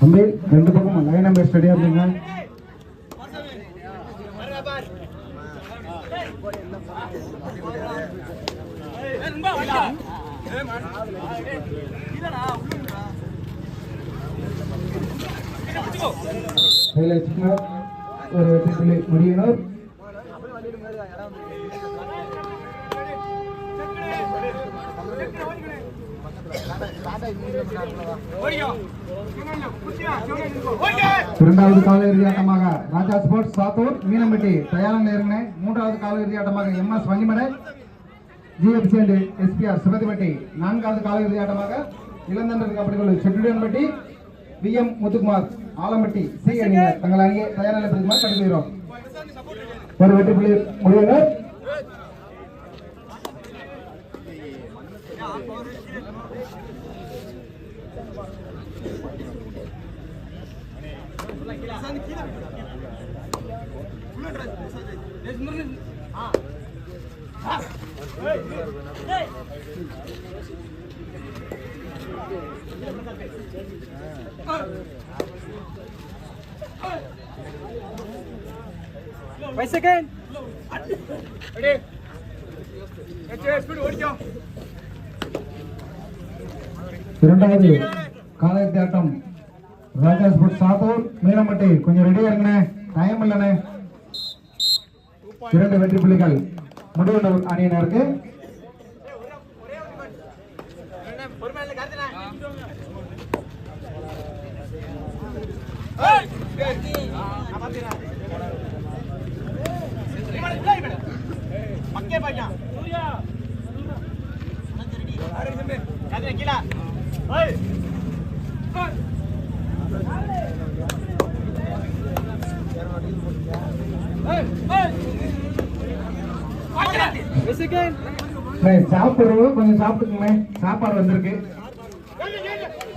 தம்பி ரெண்டு பக்கம் லைன் நம்பர் ஸ்டடியா இருந்தீங்க ஒரு வெற்றி புள்ளி இரண்டாவது கால இறுதி ஆட்டமாக ராஜா ஸ்போர்ட்ஸ் சாத்தூர் மீனம்பட்டி தயாரம் நேருங்க. மூன்றாவது கால ஆட்டமாக M S Vangimadai GFC and SPR Sivathipatti நான்காவது கால ஆட்டமாக இளந்தண்டர் கபடிக்குழு செட்டுடியன்பட்டி V M Muthukumar Alampatti C அணியினர் தங்கள் அணியை தயார் நிலை பிரதிமாறு கடுக்கிறோம் ஒரு வெற்றி புள்ளி முடிவினர் Five seconds. Ready? Let's go. Speed. Ready? இரண்டாவது காலை தேட்டம் ஆட்டம் ராஜா ஸ்போர்ட்ஸ் சாத்தூர் மீனம்பட்டி கொஞ்சம் ரெடியா இருங்கண்ணே. டைம் இல்லைண்ணே. இரண்டு வெற்றி புள்ளிகள் முடிவு அணியினருக்கு. மக்கே கீழே? சாப்பிடுறவங்க கொஞ்சம் சாப்பிட்டுக்குங்க சாப்பாடு வந்திருக்கு.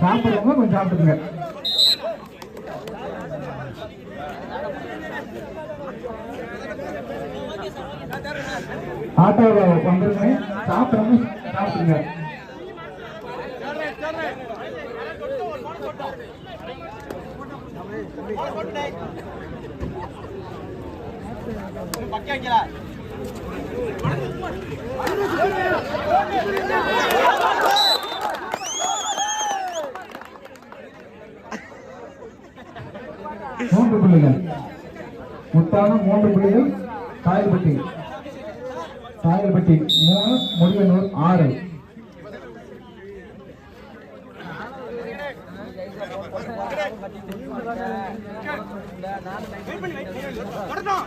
சாப்பிடுறவங்க கொஞ்சம் சாப்பிட்டுக்குங்க. ஆட்டோவில் வந்துருங்க சாப்பிடுறவங்க சாப்பிட்டுங்க மக்கே கீழே. மூன்று புள்ளிகள். முத்தான மூன்று புள்ளிகள். காயல்பட்டி காயல்பட்டி மூணு முடிவனூர் ஆறு. தொடட்டும்.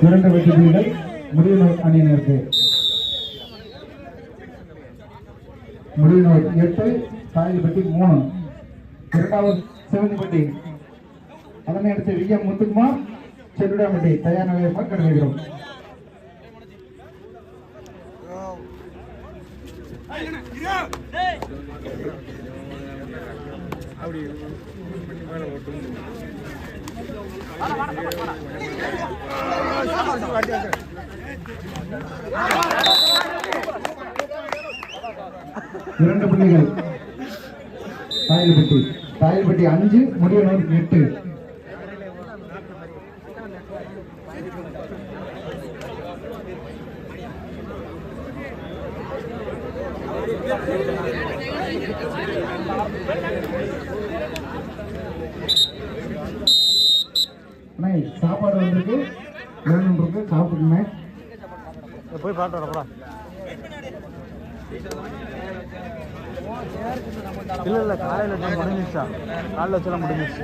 இரண்டு வெற்றி புள்ளிகள் முடிவனூர் அணியினருக்கு முடிவனூர் எட்டு காயல்பட்டி மூணு இரண்டாவது சிவந்திப்பட்டி அதனை அடுத்து வி எம் முத்துக்குமார் செல்லுடாம்பட்டி தயார் நிலையமாக கருதுகிறோம் அப்படி இரு, இரண்டு புள்ளிகள். தாயில்பட்டி. தாயல்பட்டி அஞ்சு முடியனூர் எட்டு அண்ணே, சாப்பாடு வந்திருக்கு வேணும்ன்றது சாப்பிட்டுக்கண்ணே போய் பாட்டு வரப்படா இல்ல இல்ல காலையில டைம் முடிஞ்சிச்சா காலைல வச்செல்லாம் முடிஞ்சிச்சு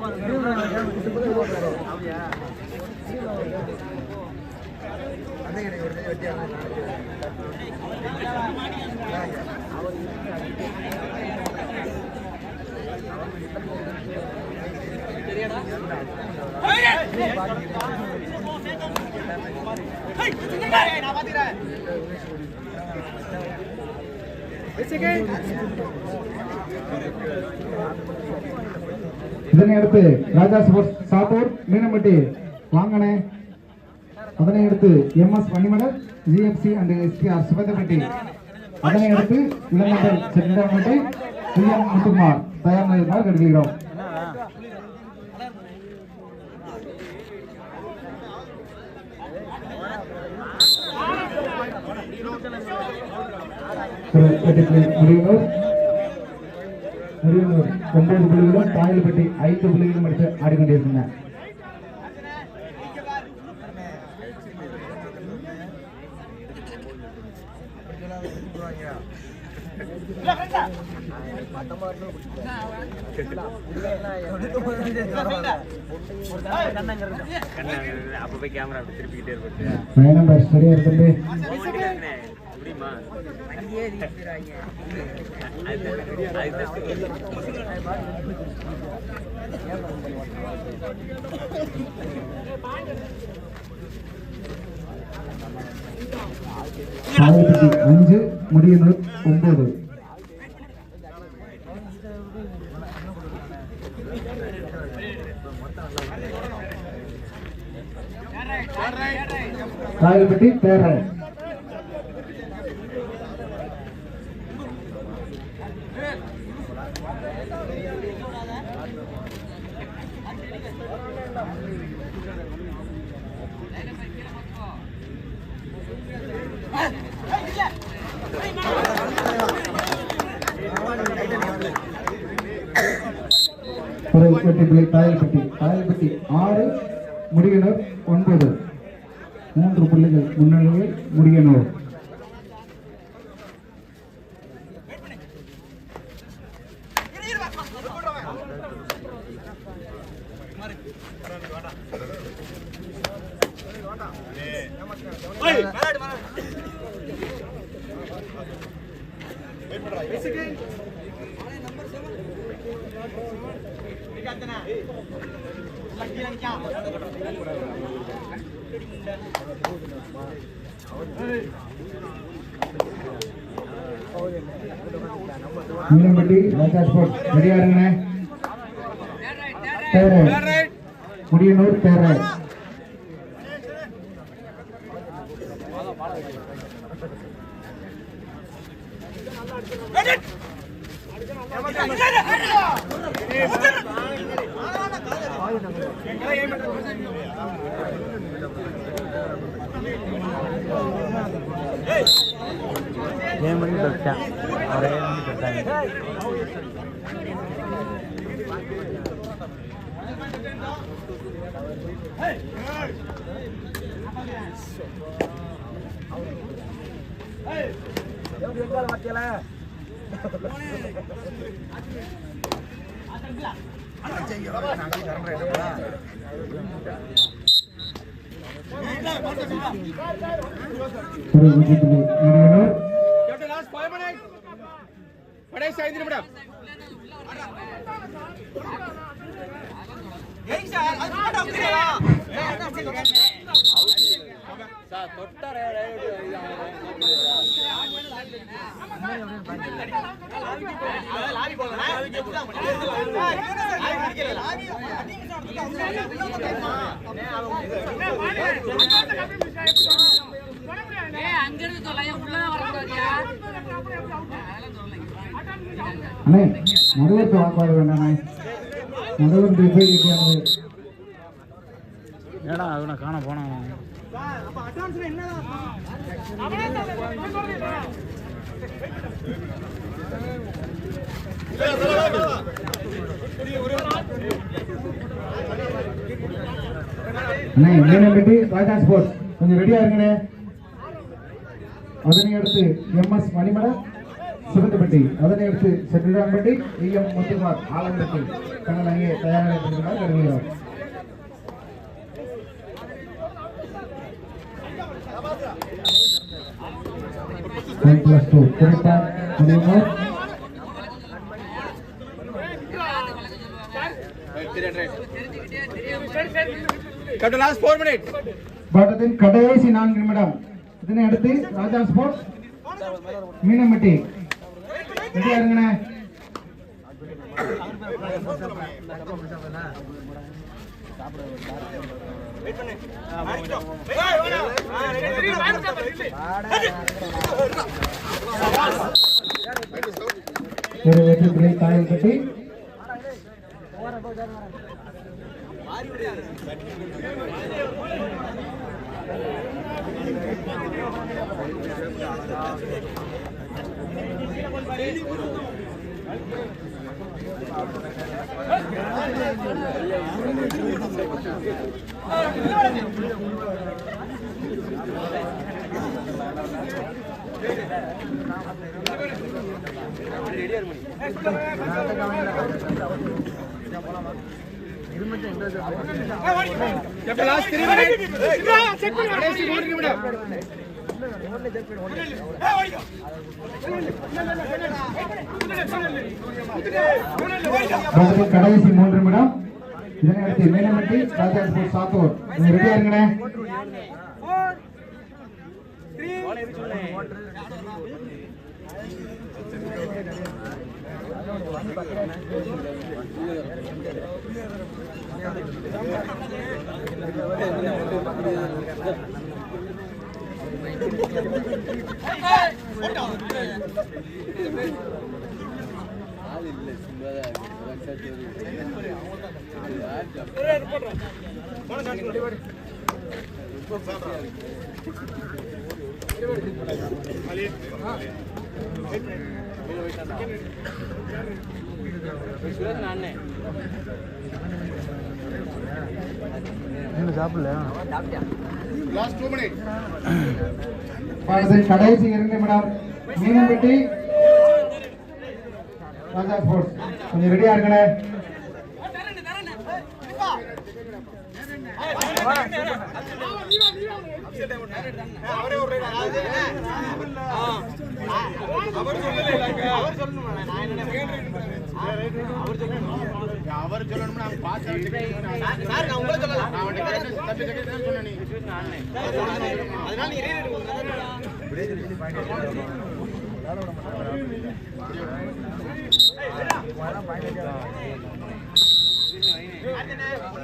பாத்துக்கிறேன் இதனை அடுத்து ராஜா ஸ்போர்ட்ஸ் சாத்தூர் மீனம்பட்டி வாங்கனே அடுத்து M S Manimalar GFC and SPR Sivanthappatti அதனை அடுத்து இளநகர் செங்கம்பட்டி சிஎம் முத்துக்குமார் தயார் நிலையமாக கருதுகிறோம். முடியனூர் முடியனூர் ஒன்பது புள்ளிகளும் தாயில் பெட்டி ஐந்து புள்ளிகளும் எடுத்து ஆடிக்கொண்டிருக்கின்றன அப்ப போய் கேமரா அப்படி திருப்பிக்கிட்டே இருப்பது பயணம் ஆயிரத்தி அஞ்சு முடியனூர் ஒன்பது. காயல்பட்டி தேர்தல் குறைப்பட்டி பிள்ளை தாயல்பட்டி தாயல்பட்டி ஆறு முடியனூர் ஒன்பது. மூன்று புள்ளிகள் முன்னிலையில் முடியனூர் மீனம்பட்டி ரெடியா இருங்கண்ணே தேரை முடியனூர் தேரை ಏಳು ಮಂದಿ ದೊಡ್ಡ ಅವ್ರು ಏಳು ಮಂದಿ ದೊಡ್ಡ ಅವ್ರು ಹೆಂಗಾರ ಮಾಡ್ತೀಯಲ್ಲ கடைசி ஐந்து நிமிடம் ஏய் சார் அது போட்டா அப்படியா அங்கிருந்து தொலைய உள்ளதான் வரக்கூடாதியா அண்ணே போய் ஏடா அவனை காண போனான் என்னதான் மீனம்பட்டி ராஜா ஸ்போர்ட்ஸ் கொஞ்சம் ரெடியா இருங்கண்ணே. அதனை அடுத்து எம்எஸ் மணிமலை சிவந்தப்பட்டி. அதனை அடுத்து செட்டிலாம்பட்டி எம் முத்துமார் ஆலம்பட்டி தங்கள் அங்கே தயாராக இருக்கிறார் கருதுகிறோம் ஒன் பிளஸ் டூ குறிப்பார் முடியுமோர். பாட்டத்தின் கடைசி நான்கு நிமிடம். இதனை அடுத்து ராஜா ஸ்போர்ட்ஸ் மீனம்பட்டி. இருங்கண்ணே. ஒரு வெற்றி புள்ளி தாயல் கட்டி Cut கடைசி மூன்று நிமிடம் இதனையடுத்து மேலமட்டி ராஜா ஸ்போர்ட்ஸ் சாத்தூர் நீங்க ரெடியா இருங்கண்ணே இன்னும் இல்லை சும்மா தான். பாடத்தின் கடைசி இரண்டு நிமிடம். மீனம்பட்டி ராஜா ஸ்போர்ட்ஸ் கொஞ்சம் ரெடியா இருக்கணே அவர் சொல்லணும் நாங்க பார்த்து சார் நான் உங்களை சொல்லலாம் நான் அவன்கிட்ட கேட்டேன், தம்பி சொன்னேன் நீ அதனால நீ மீண்டும் ஒரு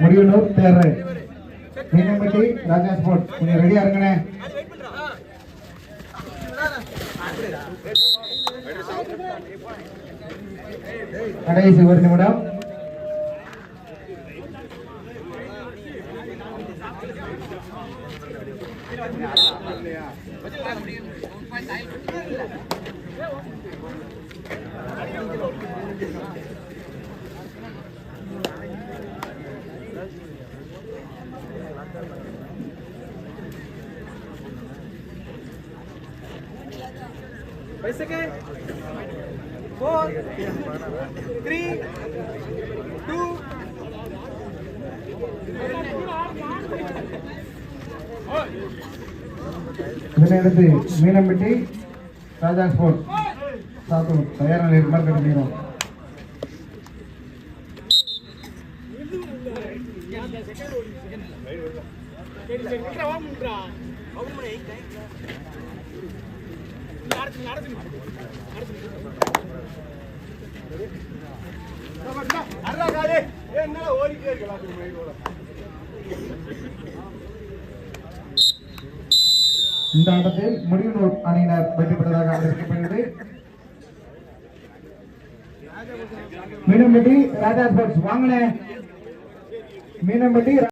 முடியலூர் தேர்வு. மீனம்பட்டி ராஜா ஸ்போர்ட் கொஞ்சம் ரெடியா இருங்கண்ணே. கடைசி ஒரு நிமிடம். Five seconds. Four, three, two. இதனையடுத்து மீனம்பட்டி ராஜா ஸ்போர்ட்ஸ் சாத்தூர் தயார் நிலையில் காலே என்ன ஓடிட்டே இருக்கலாம் இந்த ஆட்டத்தில் முடிவுநூர் அணியினர் வெற்றி பெற்றதாக அறிவிக்கப்படுகிறது. மீனம்பட்டி ராஜா ஸ்போர்ட்ஸ் வாங்கினேன். மீனம்பட்டி